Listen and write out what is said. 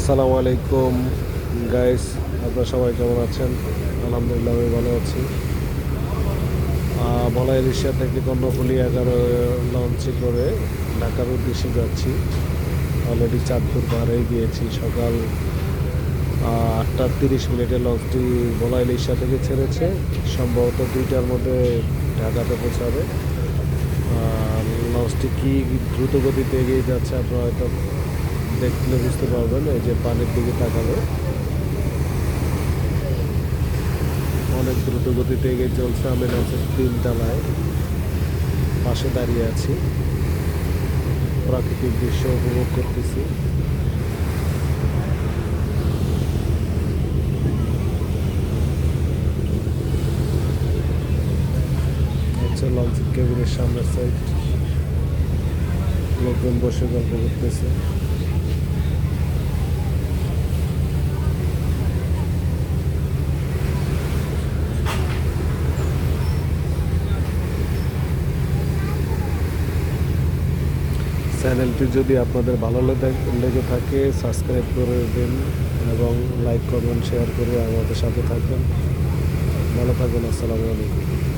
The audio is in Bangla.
আসসালামু আলাইকুম গাইস আপনারা সবাই কেমন আছেন? আলহামদুলিল্লাহ, আমি ভালো আছি। বলাই রিক্সা থেকে কর্ণফুলি এগারো লঞ্চে করে ঢাকার উদ্দেশ্যে যাচ্ছি। অলরেডি চাঁদপুর পাহাড়ে গিয়েছি। সকাল আটটা তিরিশ মিনিটে লঞ্চটি বলাই রিক্সা থেকে ছেড়েছে। সম্ভবত দুইটার মধ্যে ঢাকাতে পৌঁছাবে। লঞ্চটি কি দ্রুত গতিতে এগিয়ে যাচ্ছে, আপনারা হয়তো দেখলে বুঝতে পারবেন, এই যে পানির দিকে তাকালে। অনেক দ্রুত গতিতে এগিয়ে চলছে আমি লঞ্চের তিন তলায়। পাশে দাঁড়িয়ে আছি। প্রাকৃতিক দৃশ্য উপভোগ করতেছি। হচ্ছে লঞ্চের কেবিনের সামনের সাইড লোকজন বসে গল্প করতেছে। চ্যানেলটি যদি আপনাদের ভালো লেগে- থাকে, সাবস্ক্রাইব করে দিন এবং লাইক করবেন শেয়ার করে আমাদের সাথে থাকবেন। ভালো থাকবেন, আসসালামু আলাইকুম।